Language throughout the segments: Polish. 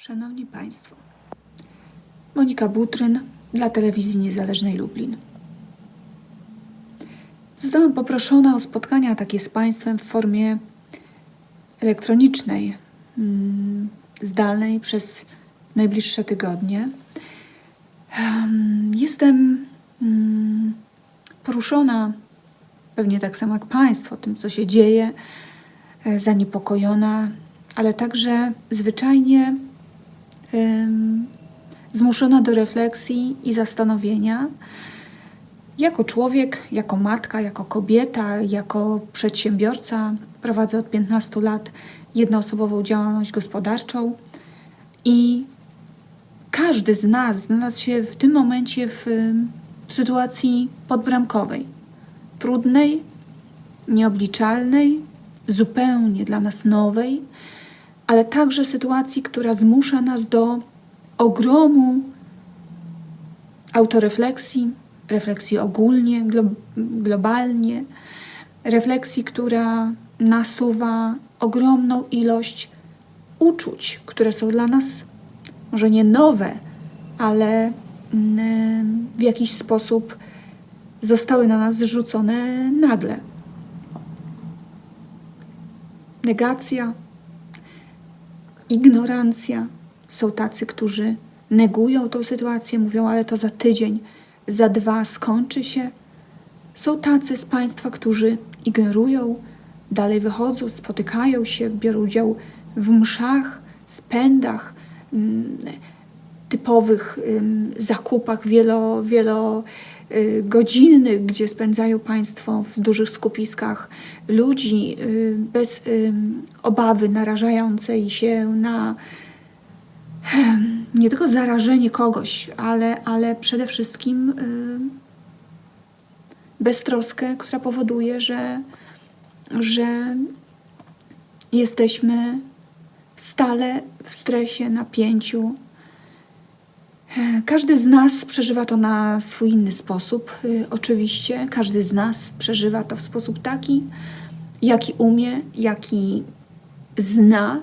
Szanowni Państwo, Monika Butryn dla Telewizji Niezależnej Lublin. Zostałam poproszona o spotkania takie z Państwem w formie elektronicznej, mm, zdalnej przez najbliższe tygodnie. Em, Jestem mm, poruszona, pewnie tak samo jak Państwo, tym, co się dzieje, e, zaniepokojona, ale także zwyczajnie zmuszona do refleksji i zastanowienia. Jako człowiek, jako matka, jako kobieta, jako przedsiębiorca prowadzę od 15 lat jednoosobową działalność gospodarczą i każdy z nas znalazł się w tym momencie w em, sytuacji podbramkowej, trudnej, nieobliczalnej, zupełnie dla nas nowej, ale także sytuacji, która zmusza nas do ogromu autorefleksji, refleksji ogólnie, glo- globalnie, refleksji, która nasuwa ogromną ilość uczuć, które są dla nas może nie nowe, ale mm, w jakiś sposób zostały na nas zrzucone nagle. Negacja, ignorancja. Są tacy, którzy negują tą sytuację, mówią, ale to za tydzień, za dwa skończy się. Są tacy z Państwa, którzy ignorują, dalej wychodzą, spotykają się, biorą udział w mszach, spędach, mm, typowych ym, zakupach wielo, wielo godzinnych, gdzie spędzają Państwo w dużych skupiskach ludzi y, bez ym, obawy narażającej się na nie tylko zarażenie kogoś, ale, ale przede wszystkim beztroskę, która powoduje, że, że jesteśmy stale w stresie, napięciu. Każdy z nas przeżywa to na swój inny sposób, y, oczywiście. Każdy z nas przeżywa to w sposób taki, jaki umie, jaki zna,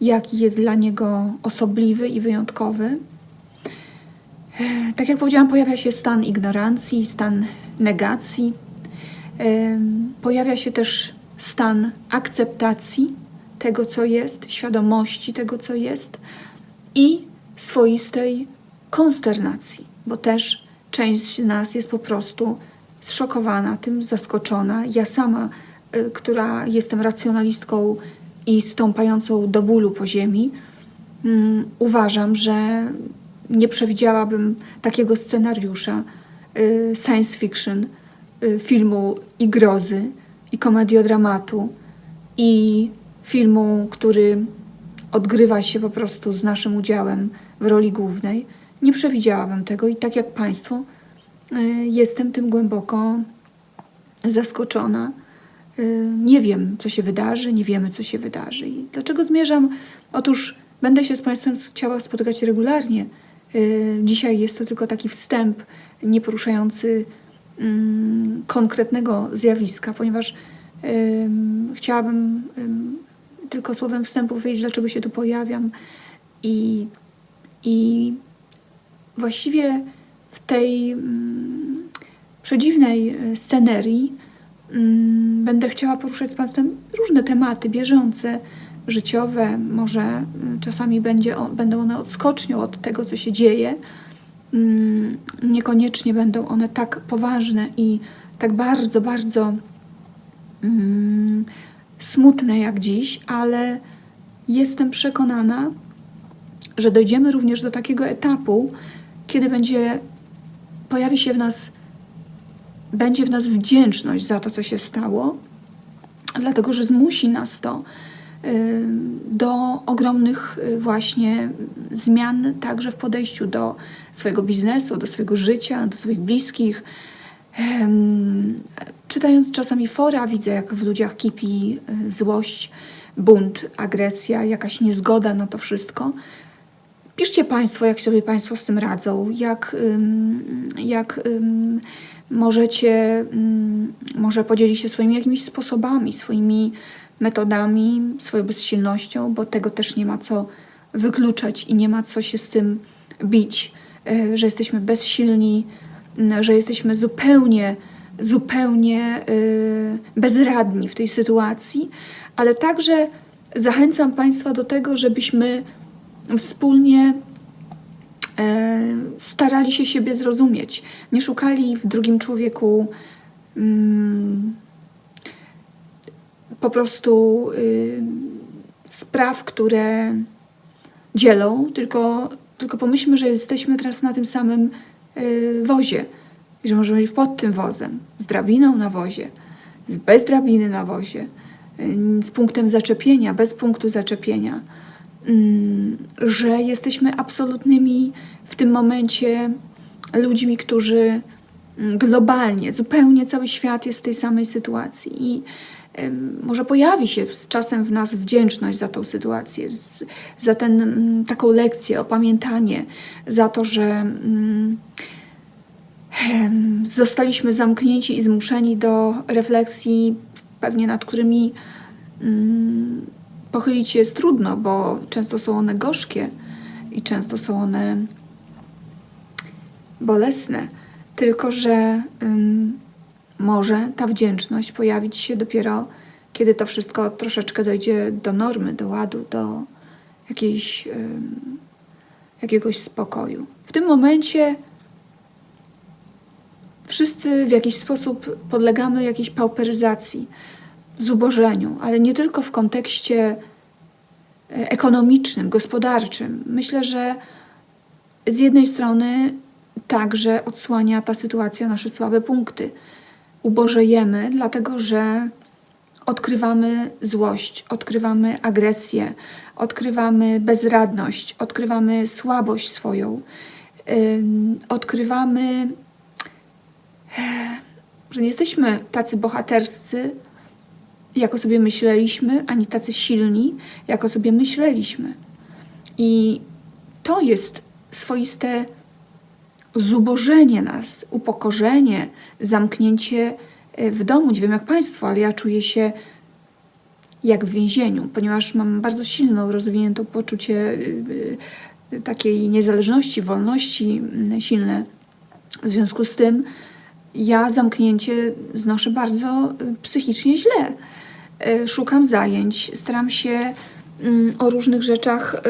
jaki jest dla niego osobliwy i wyjątkowy. Tak jak powiedziałam, pojawia się stan ignorancji, stan negacji. Pojawia się też stan akceptacji tego, co jest, świadomości tego, co jest i swoistej konsternacji, bo też część nas jest po prostu zszokowana tym, zaskoczona. Ja sama, y, która jestem racjonalistką i stąpającą do bólu po ziemi, mm, uważam, że nie przewidziałabym takiego scenariusza y, science fiction, y, filmu i grozy, i komediodramatu, i filmu, który odgrywa się po prostu z naszym udziałem w roli głównej. Nie przewidziałabym tego i tak jak Państwo, y, jestem tym głęboko zaskoczona. Y, Nie wiem, co się wydarzy, nie wiemy, co się wydarzy. I dlaczego zmierzam? Otóż będę się z Państwem chciała spotykać regularnie. Y, Dzisiaj jest to tylko taki wstęp, nie poruszający mm, konkretnego zjawiska, ponieważ ym, chciałabym ym, tylko słowem wstępu powiedzieć, dlaczego się tu pojawiam. I, i właściwie w tej mm, przedziwnej e, scenerii mm, będę chciała poruszać z Państwem różne tematy bieżące, życiowe, może y, czasami będzie, będą one odskocznią od tego, co się dzieje. Mm, Niekoniecznie będą one tak poważne i tak bardzo, bardzo mm, smutne jak dziś, ale jestem przekonana, że dojdziemy również do takiego etapu, kiedy będzie pojawi się w nas, będzie w nas wdzięczność za to, co się stało, dlatego że zmusi nas to y, do ogromnych y, właśnie zmian także w podejściu do swojego biznesu, do swojego życia, do swoich bliskich. Czytając czasami fora, widzę, jak w ludziach kipi y, złość, bunt, agresja, jakaś niezgoda na to wszystko. Piszcie Państwo, jak sobie Państwo z tym radzą, jak, jak możecie, może podzielić się swoimi jakimiś sposobami, swoimi metodami, swoją bezsilnością, bo tego też nie ma co wykluczać i nie ma co się z tym bić, e, że jesteśmy bezsilni, że jesteśmy zupełnie, zupełnie e, bezradni w tej sytuacji, ale także zachęcam Państwa do tego, żebyśmy wspólnie e, starali się siebie zrozumieć, nie szukali w drugim człowieku mm, po prostu y, spraw, które dzielą, tylko, tylko pomyślmy, że jesteśmy teraz na tym samym y, wozie. Że możemy być pod tym wozem, z drabiną na wozie, bez drabiny na wozie, y, z punktem zaczepienia, bez punktu zaczepienia, że jesteśmy absolutnymi w tym momencie ludźmi, którzy mm, globalnie, zupełnie cały świat jest w tej samej sytuacji. I może pojawi się z czasem w nas wdzięczność za tą sytuację, za ten, mm, taką lekcję, opamiętanie, za to, że mm, zostaliśmy zamknięci i zmuszeni do refleksji, pewnie nad którymi mm, pochylić jest trudno, bo często są one gorzkie i często są one bolesne. Tylko, że ym, może ta wdzięczność pojawić się dopiero, kiedy to wszystko troszeczkę dojdzie do normy, do ładu, do jakiejś, ym, jakiegoś spokoju. W tym momencie wszyscy w jakiś sposób podlegamy jakiejś pauperyzacji, zubożeniu, ale nie tylko w kontekście e, ekonomicznym, gospodarczym. Myślę, że z jednej strony także odsłania ta sytuacja nasze słabe punkty. Ubożejemy, dlatego że odkrywamy złość, odkrywamy agresję, odkrywamy bezradność, odkrywamy słabość swoją, ym, odkrywamy, e, że nie jesteśmy tacy bohaterscy, jako sobie myśleliśmy, ani tacy silni, jako sobie myśleliśmy. I to jest swoiste zubożenie nas, upokorzenie, zamknięcie e, w domu. Nie wiem jak Państwo, ale ja czuję się jak w więzieniu, ponieważ mam bardzo silną, rozwiniętą poczucie y, y, takiej niezależności, wolności mm, silne. W związku z tym ja zamknięcie znoszę bardzo psychicznie źle. Y, Szukam zajęć, staram się mm, o różnych rzeczach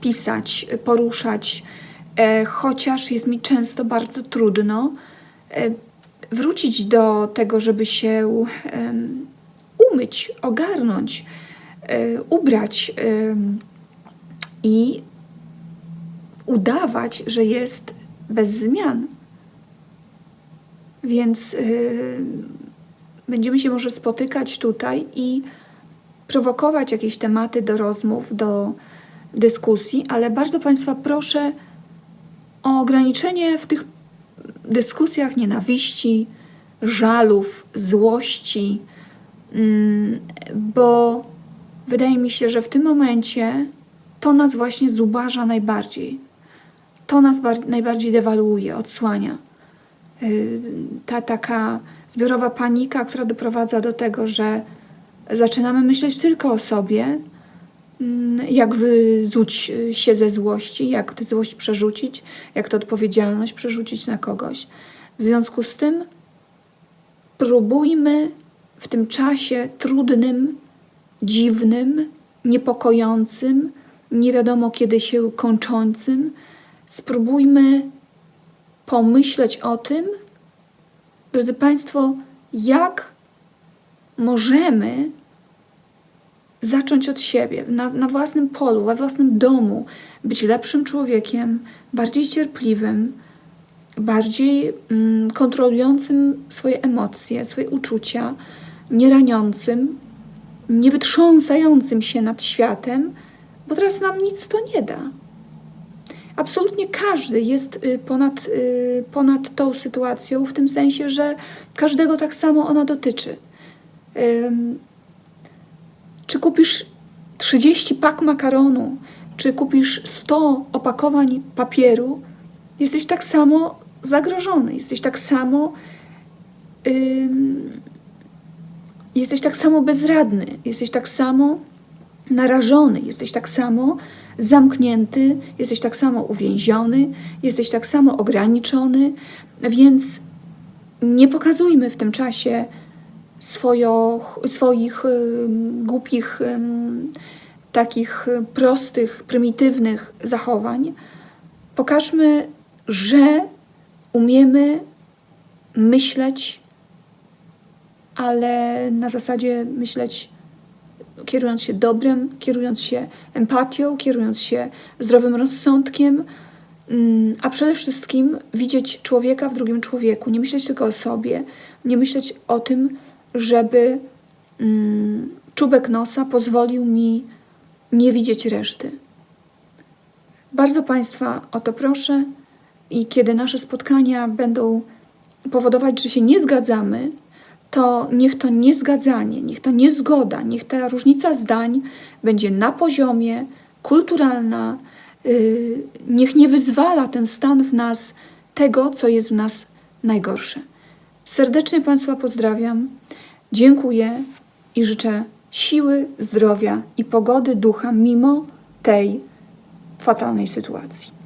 pisać, poruszać, e, chociaż jest mi często bardzo trudno e, wrócić do tego, żeby się umyć, ogarnąć, e, ubrać i udawać, że jest bez zmian. Więc będziemy się może spotykać tutaj i prowokować jakieś tematy do rozmów, do dyskusji, ale bardzo Państwa proszę o ograniczenie w tych dyskusjach nienawiści, żalów, złości, mm, bo wydaje mi się, że w tym momencie to nas właśnie zubaża najbardziej. To nas bar- najbardziej dewaluuje, odsłania. Y, Ta taka zbiorowa panika, która doprowadza do tego, że zaczynamy myśleć tylko o sobie, mm, jak wyzuć y, się ze złości, jak tę złość przerzucić, jak tę odpowiedzialność przerzucić na kogoś. W związku z tym próbujmy w tym czasie trudnym, dziwnym, niepokojącym, nie wiadomo kiedy się kończącym, spróbujmy pomyśleć o tym, drodzy Państwo, jak możemy zacząć od siebie, na, na własnym polu, we własnym domu, być lepszym człowiekiem, bardziej cierpliwym, bardziej mm, kontrolującym swoje emocje, swoje uczucia, nie raniącym, nie wytrząsającym się nad światem, bo teraz nam nic to nie da. Absolutnie każdy jest y, ponad, y, ponad tą sytuacją, w tym sensie, że każdego tak samo ona dotyczy. Czy kupisz 30 pak makaronu, czy kupisz 100 opakowań papieru, jesteś tak samo zagrożony, jesteś tak samo jesteś tak samo bezradny, jesteś tak samo narażony, jesteś tak samo zamknięty, jesteś tak samo uwięziony, jesteś tak samo ograniczony, więc nie pokazujmy w tym czasie swojo, swoich głupich, takich prostych, prymitywnych zachowań. Pokażmy, że umiemy myśleć, ale na zasadzie myśleć kierując się dobrem, kierując się empatią, kierując się zdrowym rozsądkiem, mm, a przede wszystkim widzieć człowieka w drugim człowieku, nie myśleć tylko o sobie, nie myśleć o tym, żeby mm, czubek nosa pozwolił mi nie widzieć reszty. Bardzo Państwa o to proszę i kiedy nasze spotkania będą powodować, że się nie zgadzamy, to niech to niezgadzanie, niech ta niezgoda, niech ta różnica zdań będzie na poziomie, kulturalna, yy, niech nie wyzwala ten stan w nas tego, co jest w nas najgorsze. Serdecznie Państwa pozdrawiam, dziękuję i życzę siły, zdrowia i pogody ducha mimo tej fatalnej sytuacji.